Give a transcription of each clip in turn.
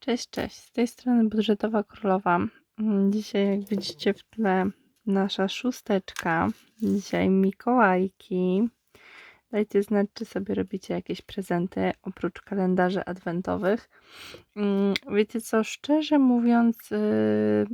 Cześć, cześć. Z tej strony budżetowa królowa. Mm, Dzisiaj, jak widzicie w tle, nasza szósteczka. Dzisiaj Mikołajki. Dajcie znać, czy sobie robicie jakieś prezenty oprócz kalendarzy adwentowych. Mm, Wiecie co, szczerze mówiąc, yy,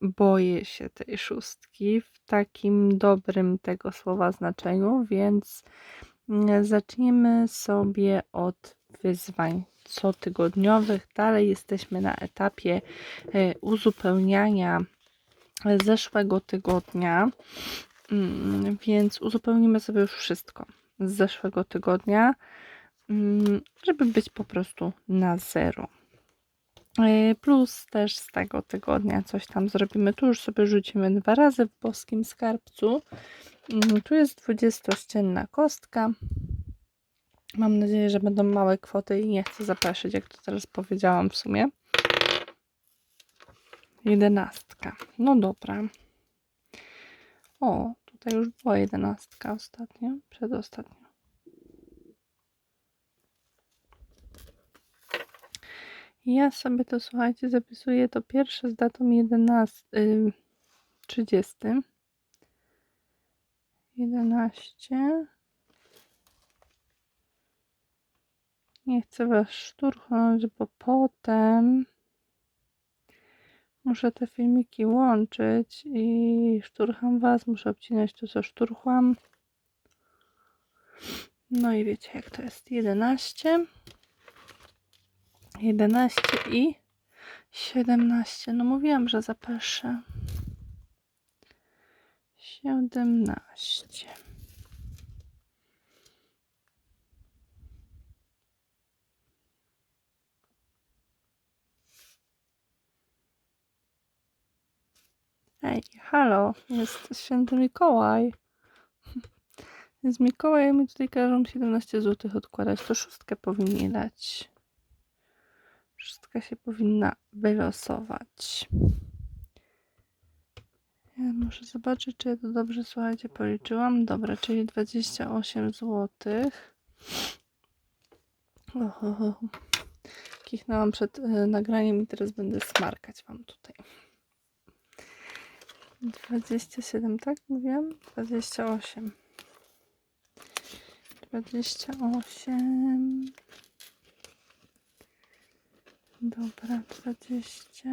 boję się tej szóstki w takim dobrym tego słowa znaczeniu, więc mm, zaczniemy sobie od wyzwań cotygodniowych. Dalej jesteśmy na etapie e, uzupełniania zeszłego tygodnia, Mm, więc uzupełnimy sobie już wszystko z zeszłego tygodnia, mm, żeby być po prostu na zero. E, Plus też z tego tygodnia coś tam zrobimy. Tu już sobie rzucimy dwa razy w boskim skarbcu. Mm, Tu jest 20-ścienna kostka. Mam nadzieję, że będą małe kwoty i nie chcę zapraszać, jak to teraz powiedziałam w sumie. Jedenastka. No dobra. O, tutaj już była jedenastka ostatnio, przedostatnio. Ja sobie to, słuchajcie, zapisuję to pierwsze z datą 11, y, 30. 11. Nie chcę was szturchnąć, bo potem muszę te filmiki łączyć i szturcham was, muszę obcinać to, co szturchłam. No i wiecie, jak to jest. 11, 11 i 17. No mówiłam, że zapeszę. 17. Ej, halo, jest święty Mikołaj. Więc Mikołaj mi tutaj każą 17 zł odkładać, to szóstkę powinni dać. Szóstka się powinna wylosować. Ja muszę zobaczyć, czy ja to dobrze, słuchajcie, policzyłam. Dobra, czyli 28 zł. Oho, kichnęłam przed y, nagraniem i teraz będę smarkać wam tutaj. 27, tak mówiłam? 28. 28. Dobra, 20.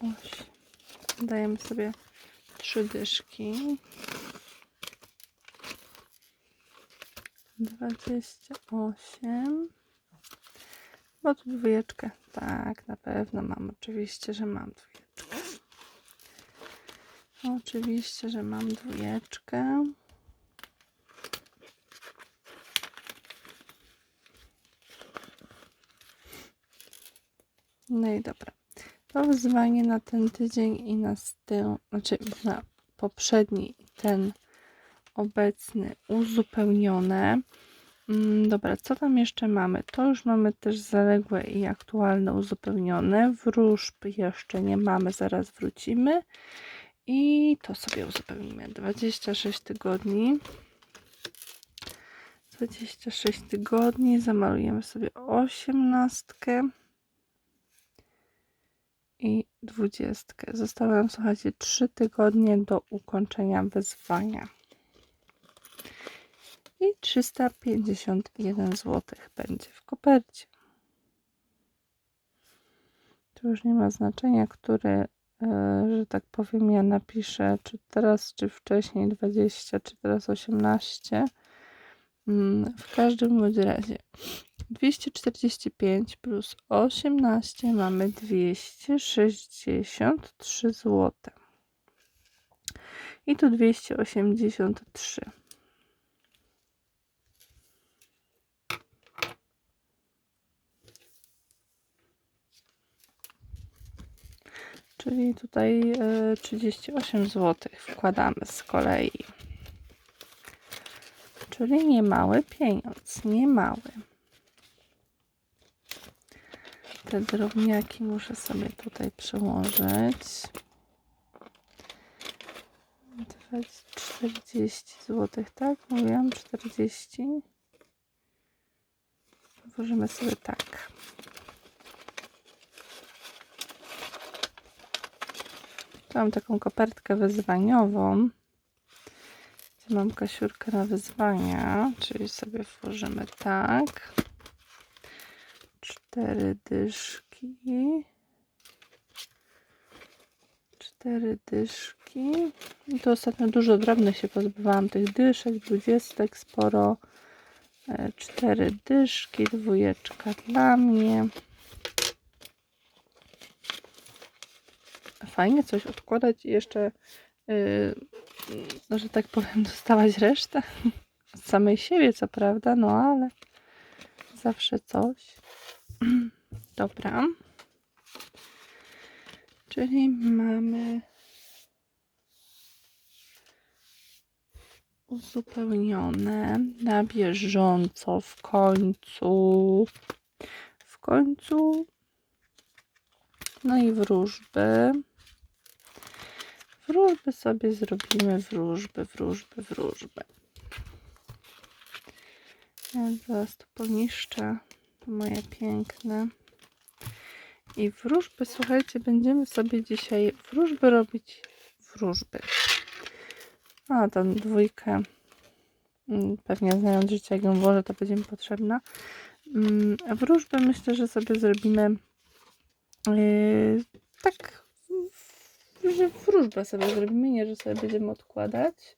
8. Dajemy sobie trzy dyszki. 28. Bo tu dwójeczkę. Tak, na pewno mam. Oczywiście, że mam dwójeczkę. Oczywiście, że mam dwójeczkę. No i dobra. To wyzwanie na ten tydzień i na tył, znaczy na poprzedni ten obecny uzupełnione. Mm, Dobra, co tam jeszcze mamy? To już mamy też zaległe i aktualne uzupełnione. Wróżb jeszcze nie mamy, zaraz wrócimy. I to sobie uzupełnimy. 26 tygodni. 26 tygodni. Zamalujemy sobie 18 i 20. Zostały nam, słuchajcie, 3 tygodnie do ukończenia wyzwania i 351 zł będzie w kopercie. Tu już nie ma znaczenia, który, e, że tak powiem, ja napiszę, czy teraz, czy wcześniej 20, czy teraz 18. Mm, W każdym bądź razie 245 plus 18 mamy 263 zł. I tu 283. Czyli tutaj e, 38 zł wkładamy z kolei. Czyli niemały pieniądz, niemały. Te drobniaki muszę sobie tutaj przyłożyć. 40 zł, tak? Mówiłam 40. włożymy sobie tak. Tu mam taką kopertkę wyzwaniową. Gdzie mam kasiurkę na wyzwania, czyli sobie włożymy tak. Cztery dyszki. Cztery dyszki. I tu ostatnio dużo drobnych się pozbywałam tych dyszek, dwudziestek sporo. E, Cztery dyszki, dwójeczka dla mnie. Fajnie coś odkładać i jeszcze, yy, no, że tak powiem, dostawać resztę od samej siebie, co prawda, no ale zawsze coś. Dobra. Czyli mamy uzupełnione na bieżąco w końcu. W końcu. No i wróżby. Wróżby sobie zrobimy, wróżby, wróżby, wróżby. Ja zaraz to poniszczę, moje piękne. I wróżby, słuchajcie, będziemy sobie dzisiaj wróżby robić, wróżby. A, tą dwójkę, mm, pewnie znając życie, jak ją włożę, to będzie mi potrzebna. Mm, Wróżby myślę, że sobie zrobimy yy, tak, że wróżbę sobie zrobimy, nie, że sobie będziemy odkładać,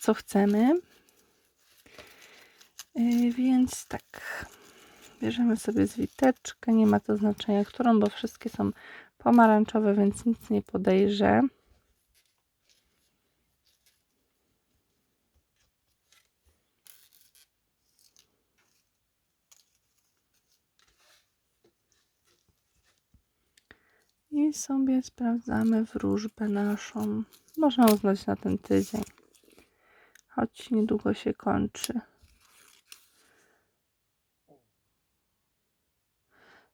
co chcemy. Yy, więc tak, bierzemy sobie zwiteczkę, nie ma to znaczenia którą, bo wszystkie są pomarańczowe, więc nic nie podejrzę. I sobie sprawdzamy wróżbę naszą. Można uznać na ten tydzień, choć niedługo się kończy.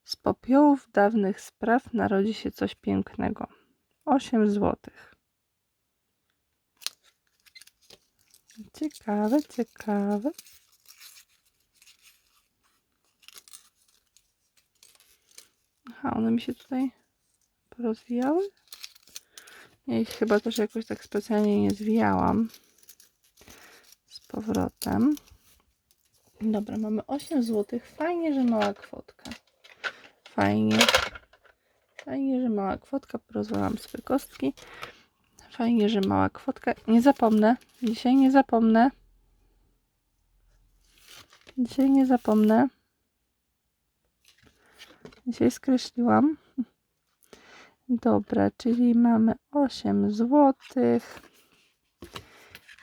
Z popiołów dawnych spraw narodzi się coś pięknego. 8 złotych. Ciekawe, ciekawe. Aha, one mi się tutaj porozwijały? Ja ich chyba też jakoś tak specjalnie nie zwijałam. Z powrotem. Dobra, mamy 8 zł. Fajnie, że mała kwotka. Fajnie. Fajnie, że mała kwotka. Porozwalam sobie kostki. Fajnie, że mała kwotka. Nie zapomnę. Dzisiaj nie zapomnę. Dzisiaj nie zapomnę. Dzisiaj skreśliłam. Dobra, czyli mamy 8 zł.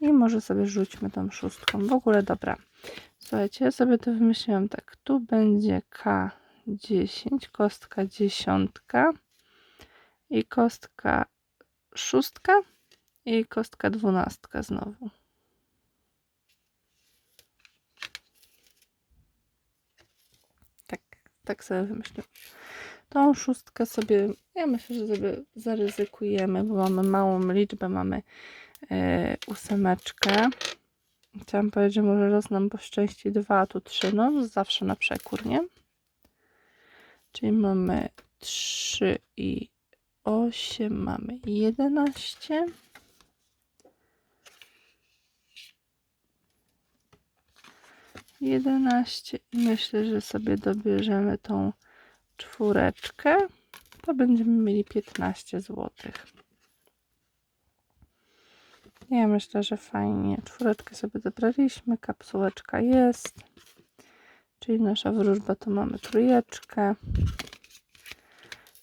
I może sobie rzućmy tą szóstką. W ogóle dobra. Słuchajcie, ja sobie to wymyśliłam tak. Tu będzie K10, kostka dziesiątka i kostka szóstka i kostka dwunastka znowu. Tak, tak sobie wymyśliłam. Tą szóstkę sobie, ja myślę, że sobie zaryzykujemy, bo mamy małą liczbę, mamy e, ósemeczkę. Chciałam powiedzieć, że może raz nam poszczęści dwa, a tu trzy, no zawsze na przekór, nie? Czyli mamy 3 i 8, mamy 11. Jedenaście myślę, że sobie dobierzemy tą czwóreczkę, to będziemy mieli 15 zł. Ja myślę, że fajnie. Czwóreczkę sobie dobraliśmy, kapsułeczka jest. Czyli nasza wróżba to mamy trójeczkę.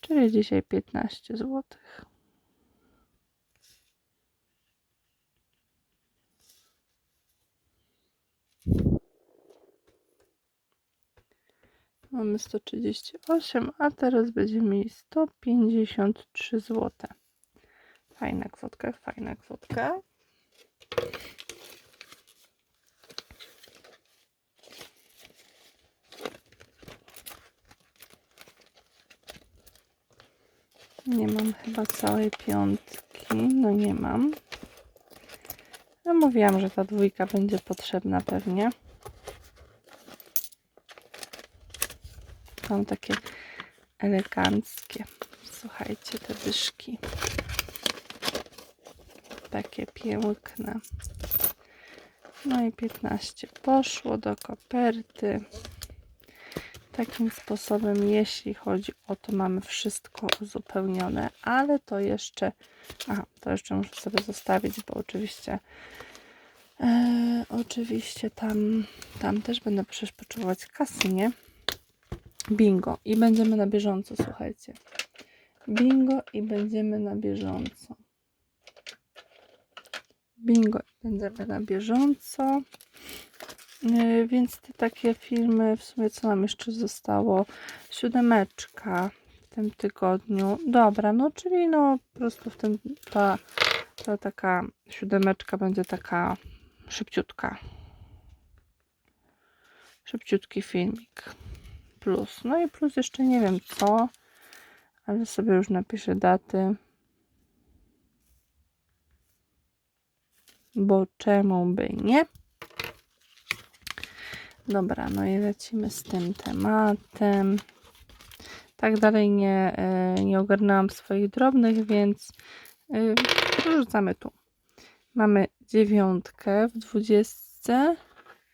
Czyli dzisiaj 15 zł. Mamy 138, a teraz będziemy mieli 153 zł. Fajna kwotka, fajna kwotka. Nie mam chyba całej piątki. No nie mam. No mówiłam, że ta dwójka będzie potrzebna pewnie. Są takie eleganckie. Słuchajcie, te dyszki. Takie piękne. No i 15 poszło do koperty. Takim sposobem, jeśli chodzi o to, mamy wszystko uzupełnione, ale to jeszcze, a to jeszcze muszę sobie zostawić, bo oczywiście, e, oczywiście tam, tam też będę przecież potrzebować kasy, nie? Bingo i będziemy na bieżąco, słuchajcie. Bingo i będziemy na bieżąco. Bingo i będziemy na bieżąco. Yy, Więc te takie filmy, w sumie co nam jeszcze zostało? Siódemeczka w tym tygodniu. Dobra, no czyli no po prostu w tym ta, ta taka siódemeczka będzie taka szybciutka. Szybciutki filmik. Plus. No i plus jeszcze nie wiem co, ale sobie już napiszę daty. Bo czemu by nie? Dobra, no i lecimy z tym tematem. Tak dalej nie, e, nie ogarnęłam swoich drobnych, więc y, rzucamy tu. Mamy dziewiątkę w dwudziestce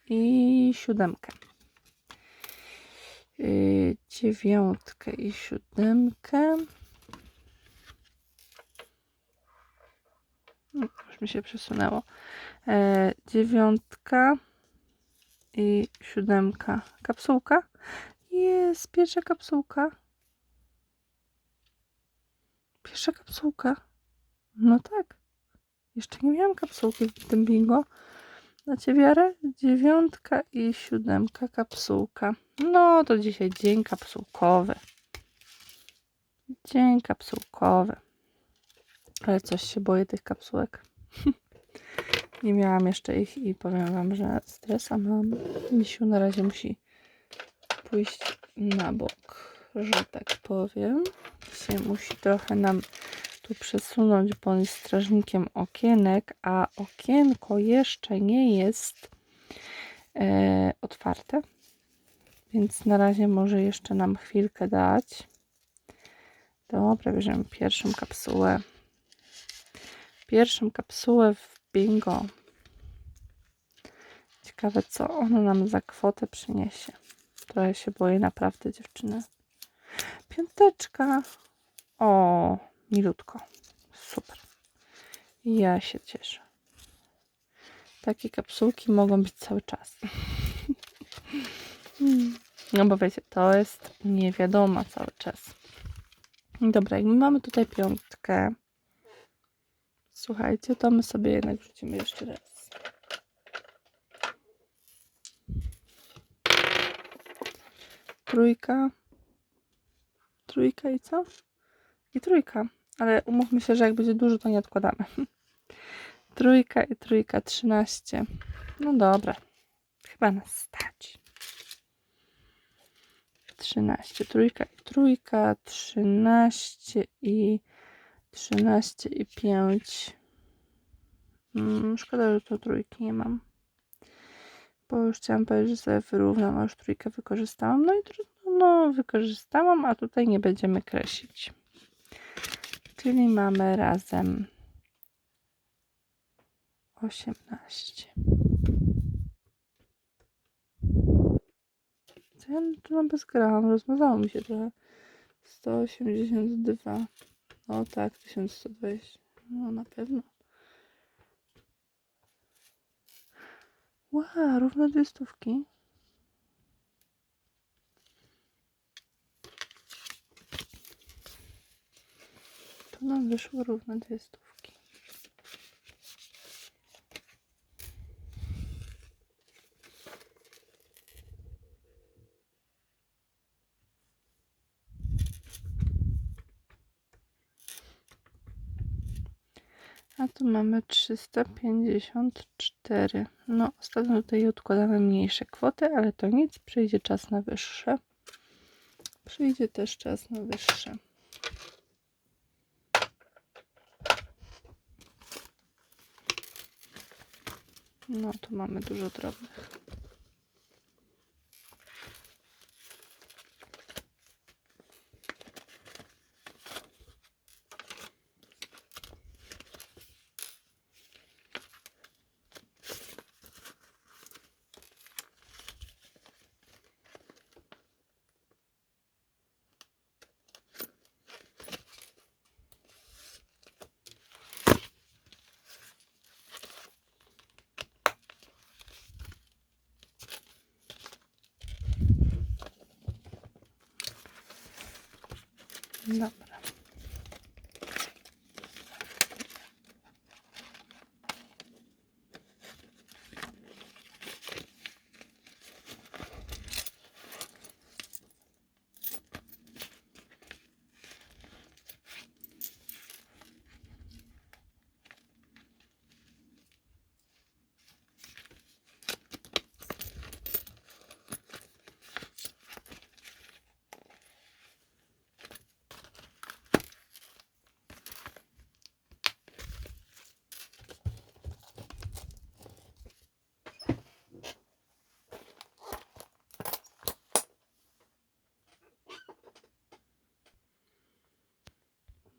i siódemkę. Y, Dziewiątkę i siódemkę. No, Już mi się przesunęło. E, Dziewiątka i siódemka. Kapsułka? Jest, pierwsza kapsułka. Pierwsza kapsułka. No tak. Jeszcze nie miałam kapsułki w tym bingo. Dacie wiarę? Dziewiątka i siódemka kapsułka. No to dzisiaj dzień kapsułkowy. Dzień kapsułkowy. Ale coś się boję tych kapsułek. Nie miałam jeszcze ich i powiem wam, że stresa mam. Misiu na razie musi pójść na bok, że tak powiem. Się musi trochę nam tu przesunąć, bo on jest strażnikiem okienek, a okienko jeszcze nie jest e, otwarte. Więc na razie może jeszcze nam chwilkę dać. Dobra, bierzemy pierwszą kapsułę. Pierwszą kapsułę w bingo. Ciekawe, co ono nam za kwotę przyniesie. Trochę się boję naprawdę, dziewczyny. Piąteczka. O, milutko. Super. Ja się cieszę. Takie kapsułki mogą być cały czas. No bo wiecie, to jest nie wiadomo cały czas. Dobra, jak my mamy tutaj piątkę, słuchajcie, to my sobie jednak rzucimy jeszcze raz. Trójka. Trójka i co? I trójka. Ale umówmy się, że jak będzie dużo, to nie odkładamy. Trójka i trójka, trzynaście. No dobra. Chyba nas stać. 13, trójka i trójka, 13 i 13 i 5. Mm, szkoda, że tu trójki nie mam. Bo już chciałam powiedzieć, że sobie wyrównam, a już trójkę wykorzystałam. No i trudno, no wykorzystałam, a tutaj nie będziemy kreślić. Czyli mamy razem 18. Co ja tu na bezgrałam? Rozmazało mi się trochę. 182. No tak, 1120. No na pewno. Wow, równo dwie stówki. Tu nam wyszło równo dwie stówki. A tu mamy 354. No, ostatnio tutaj odkładamy mniejsze kwoty, ale to nic. Przyjdzie czas na wyższe. Przyjdzie też czas na wyższe. No, tu mamy dużo drobnych. Dobra.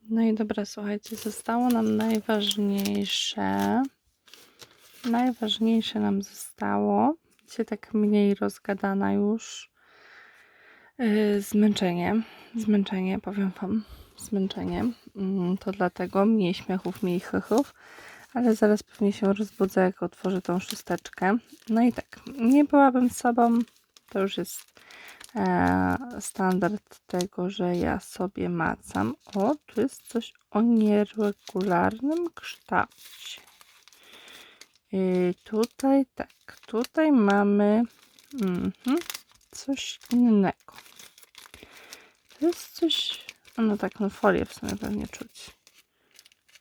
No i dobra, słuchajcie, zostało nam najważniejsze. Najważniejsze nam zostało. Dzisiaj tak mniej rozgadana już. Yy, zmęczenie. Zmęczenie, powiem Wam. Zmęczenie. Mm, to dlatego mniej śmiechów, mniej chychów. Ale zaraz pewnie się rozbudzę, jak otworzę tą szósteczkę. No i tak, nie byłabym sobą. To już jest standard tego, że ja sobie macam. O, tu jest coś o nieregularnym kształcie. I tutaj tak, tutaj mamy mhm, coś innego. To jest coś, no tak, no folię w sumie pewnie czuć.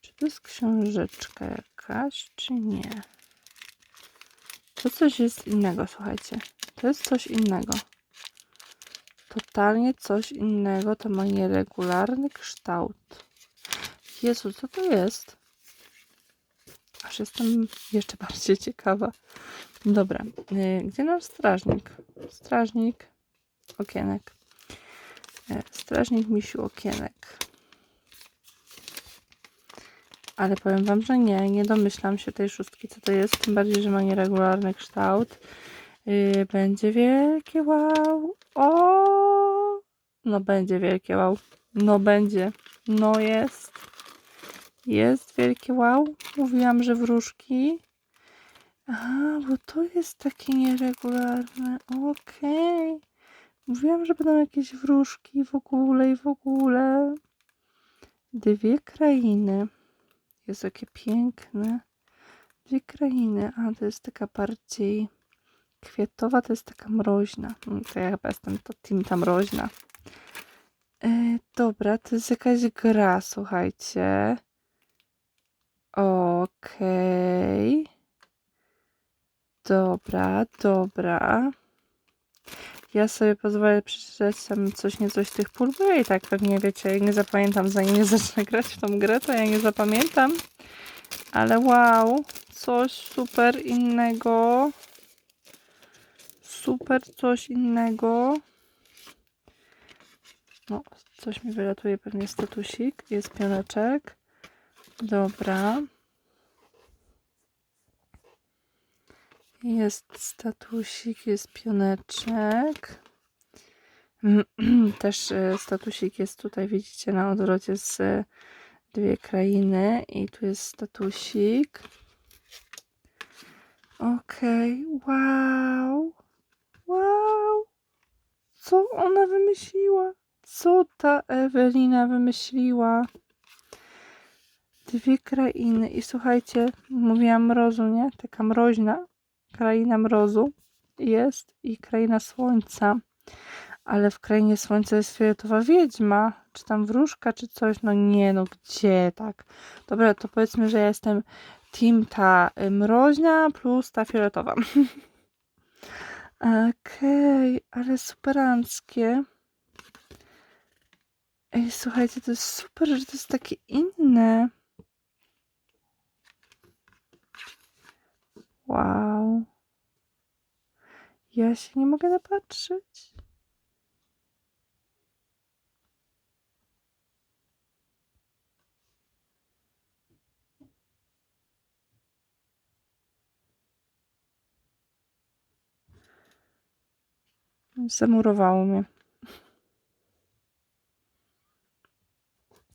Czy to jest książeczka jakaś, czy nie? To coś jest innego, słuchajcie. To jest coś innego totalnie coś innego. To ma nieregularny kształt. Jezu, co to jest? Aż jestem jeszcze bardziej ciekawa. Dobra, y, gdzie nasz strażnik? Strażnik okienek. Y, strażnik misiu okienek. Ale powiem wam, że nie, nie domyślam się tej szóstki, co to jest. Tym bardziej, że ma nieregularny kształt. Yy, będzie wielkie wow. O! No będzie wielkie wow. No będzie. No jest. Jest wielkie wow. Mówiłam, że wróżki. A, bo to jest takie nieregularne. Okej. Okay. Mówiłam, że będą jakieś wróżki w ogóle i w ogóle. Dwie krainy. Jest takie piękne. Dwie krainy. A, to jest taka bardziej Kwiatowa to jest taka mroźna. Mm, to ja chyba jestem to team mroźna. E, dobra, to jest jakaś gra, słuchajcie. Okej. Okay. Dobra, dobra. Ja sobie pozwolę przeczytać tam coś nie coś tych pól, bo i tak pewnie wiecie, nie zapamiętam zanim nie zacznę grać w tą grę, to ja nie zapamiętam. Ale wow, coś super innego super coś innego. No, coś mi wylatuje, pewnie statusik. Jest pioneczek. Dobra. Jest statusik, jest pioneczek. Też e, statusik jest tutaj, widzicie, na odwrocie z e, dwie krainy. I tu jest statusik. Okej, okay. wow. Wow! Co ona wymyśliła? Co ta Ewelina wymyśliła? Dwie krainy. I słuchajcie, mówiłam mrozu, nie? Taka mroźna kraina mrozu jest i kraina słońca. Ale w krainie słońca jest fioletowa wiedźma, czy tam wróżka, czy coś. No nie, no gdzie tak? Dobra, to powiedzmy, że ja jestem team ta mroźna plus ta fioletowa. Okej, ale superanckie. Ej, słuchajcie, to jest super, że to jest takie inne. Wow. Ja się nie mogę napatrzeć. Zamurowało mnie.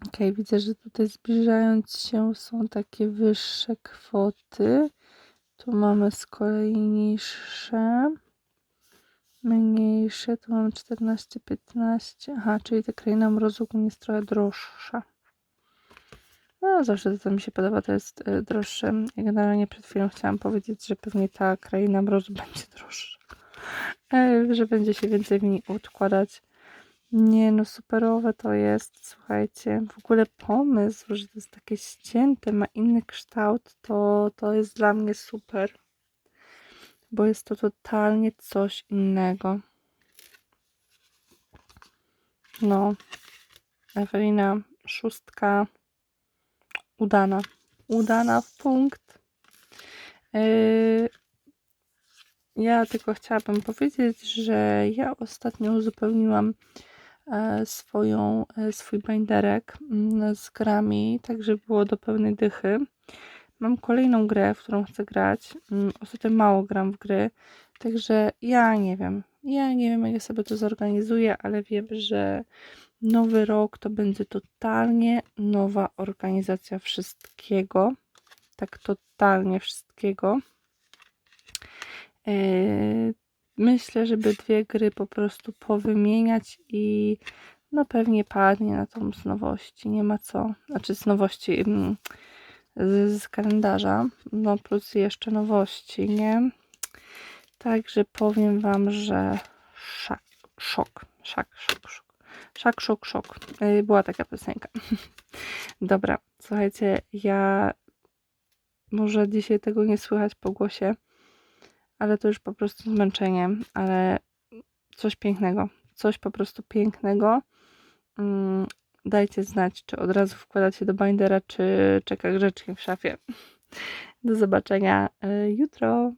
Ok, widzę, że tutaj zbliżając się są takie wyższe kwoty. Tu mamy z kolei niższe. Mniejsze, tu mam 14, 15. Aha, czyli ta kraina mrozu jest trochę droższa. No, zawsze to, co mi się podoba, to jest y, droższe. Generalnie przed chwilą chciałam powiedzieć, że pewnie ta kraina mrozu będzie droższa. E, że będzie się więcej w niej odkładać. Nie no, superowe to jest, słuchajcie. W ogóle pomysł, że to jest takie ścięte, ma inny kształt, to, to jest dla mnie super. Bo jest to totalnie coś innego. No, Ewelina, szóstka, udana. Udana w punkt. Yy, ja tylko chciałabym powiedzieć, że ja ostatnio uzupełniłam e, swoją, e, swój binderek mm, z grami, tak żeby było do pełnej dychy. Mam kolejną grę, w którą chcę grać. Mm, Ostatnio mało gram w gry, także ja nie wiem. Ja nie wiem, jak ja sobie to zorganizuję, ale wiem, że nowy rok to będzie totalnie nowa organizacja wszystkiego. Tak totalnie wszystkiego. Yy, Myślę, żeby dwie gry po prostu powymieniać i no pewnie padnie na tą z nowości, nie ma co. Znaczy z nowości mm, z, z kalendarza, no plus jeszcze nowości, nie? Także powiem Wam, że szak, szok, szak, szok, szok. Szak, szok, szok. Yy, Była taka piosenka. Dobra, słuchajcie, ja może dzisiaj tego nie słychać po głosie, ale to już po prostu zmęczenie, ale coś pięknego, coś po prostu pięknego. Mm, Dajcie znać, czy od razu wkładacie do bindera, czy czeka grzecznie w szafie. Do zobaczenia y, jutro.